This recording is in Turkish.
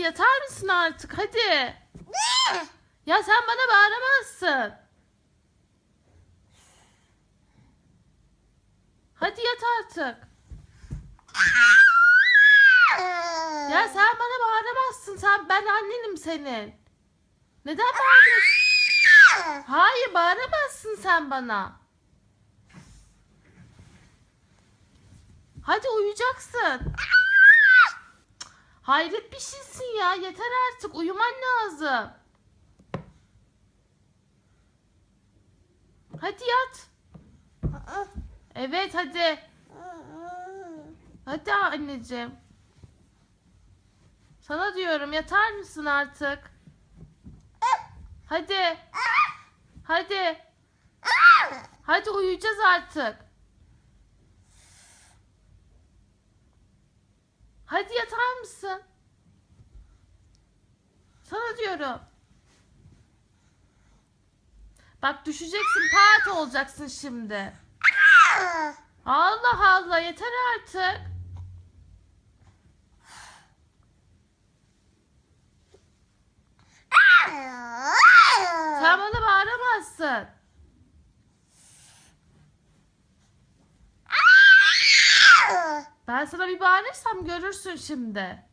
yatar mısın artık? Hadi. Ya sen bana bağıramazsın. Hadi yat artık. Ya sen bana bağıramazsın. Sen ben annenim senin. Neden bağırıyorsun? Hayır bağıramazsın sen bana. Hadi uyuyacaksın. Hayret bir şeysin ya. Yeter artık. Uyuman lazım. Hadi yat. Evet hadi. Hadi anneciğim. Sana diyorum yatar mısın artık? Hadi. Hadi. Hadi uyuyacağız artık. Hadi yatar mısın? Diyorum. Bak düşeceksin, pat olacaksın şimdi. Allah Allah yeter artık. Sen bana bağıramazsın. Ben sana bir bağırırsam görürsün şimdi.